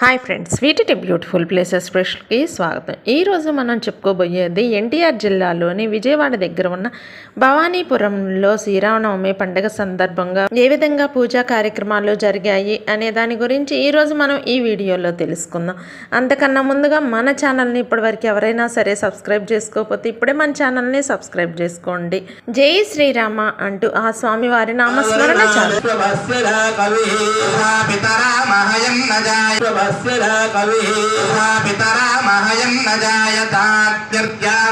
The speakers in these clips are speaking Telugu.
హాయ్ ఫ్రెండ్స్ వీటి బ్యూటిఫుల్ ప్లేసెస్ స్పెషల్కి స్వాగతం. ఈరోజు మనం చెప్పుకోబోయేది ఎన్టీఆర్ జిల్లాలోని విజయవాడ దగ్గర ఉన్న భవానీపురంలో శ్రీరామనవమి పండుగ సందర్భంగా ఏ విధంగా పూజా కార్యక్రమాలు జరిగాయి అనే దాని గురించి ఈరోజు మనం ఈ వీడియోలో తెలుసుకుందాం. అంతకన్నా ముందుగా మన ఛానల్ని ఇప్పటివరకు ఎవరైనా సరే సబ్స్క్రైబ్ చేసుకోకపోతే ఇప్పుడే మన ఛానల్ని సబ్స్క్రైబ్ చేసుకోండి. జై శ్రీరామ అంటూ ఆ స్వామివారి నామస్మరణ చాలు प्रभस्विरा कविः पितरा महयं न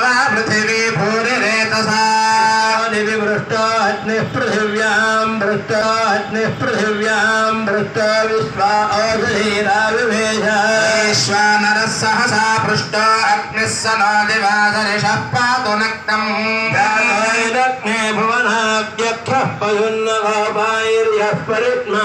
वा पृथिवी भूरिरेतसा निविवृष्टो अग्निः पृथिव्यां वृष्टो अग्निः पृथिव्यां वृष्टो विश्वा ओषधीराविवेश सहसा पृष्टो अग्निः स नो दिवासरिषः पातु नक्तम् भुवनाद्यक्षः पयुन्नगोपायर्यः परित्मा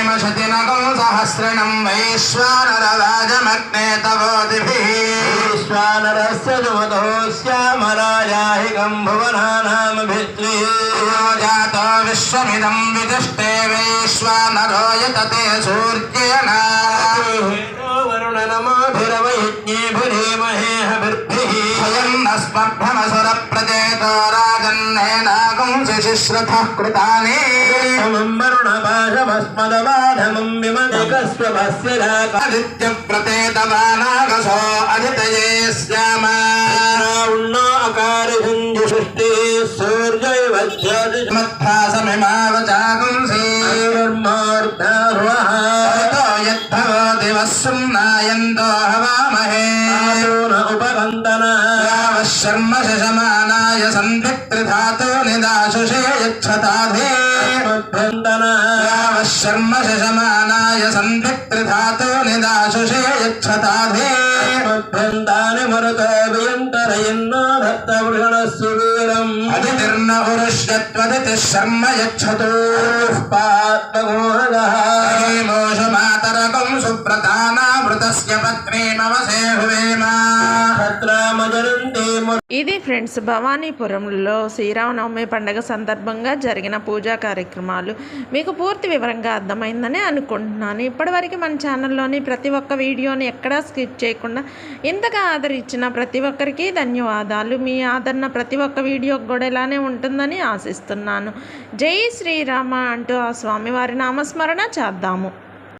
सहस्रणं वैश्वानरराजमग्ने तवोदिभिश्वानरस्य जुवतो श्यामराजाहि गम्भुवनानामभित्रिः। जातो विश्वमिदं विदुष्टे वैश्वानरो यतते सूर्येण। वरुणनमाभिरवयज्ञेभिरेमहेहभिर्भिः स्वयं न राजन्नेनागं शिशिश्रथः कृतानि समं वरुणपाशमस्मदबाधमं विमनिकस्वभस्यरादित्यप्रतेतवानागसो अदितये स्याम उन्नो अकारिसञ्जुषुष्टिः सूर्यैव ज्योतिषमत्भासमिमावचागुंसि यद्भवति वः सुम्नायन्तो हवामहे उपकन्दनावः शर्म शशमानाय सन्धित्रिधातो निदाशुषे यच्छताधे यावः शर्म शशमानाय सन्धित्रिधातो निदाशुषे यच्छताधे भ्यन्तानि मरुतोऽभियन्तरयन्नो भक्तवृषणस्सुवीरम् अदितिर्न उरुष्यत्वदितिः शर्म यच्छतु पात्मगोहगः मोषु मातरकं सुप्रधानामृतस्य पत्नी मम सेहुवेम तत्रामजरन्ते ఇది ఫ్రెండ్స్ భవానీపురంలో శ్రీరామనవమి పండుగ సందర్భంగా జరిగిన పూజా కార్యక్రమాలు. మీకు పూర్తి వివరంగా అర్థమైందని అనుకుంటున్నాను. ఇప్పటివరకు మన ఛానల్లోని ప్రతి ఒక్క వీడియోని ఎక్కడా స్కిప్ చేయకుండా ఇంతగా ఆదరించిన ప్రతి ఒక్కరికి ధన్యవాదాలు. మీ ఆదరణ ప్రతి ఒక్క వీడియోకి కూడా ఇలానే ఉంటుందని ఆశిస్తున్నాను. జై శ్రీరామ అంటూ ఆ స్వామివారి నామస్మరణ చేద్దాము.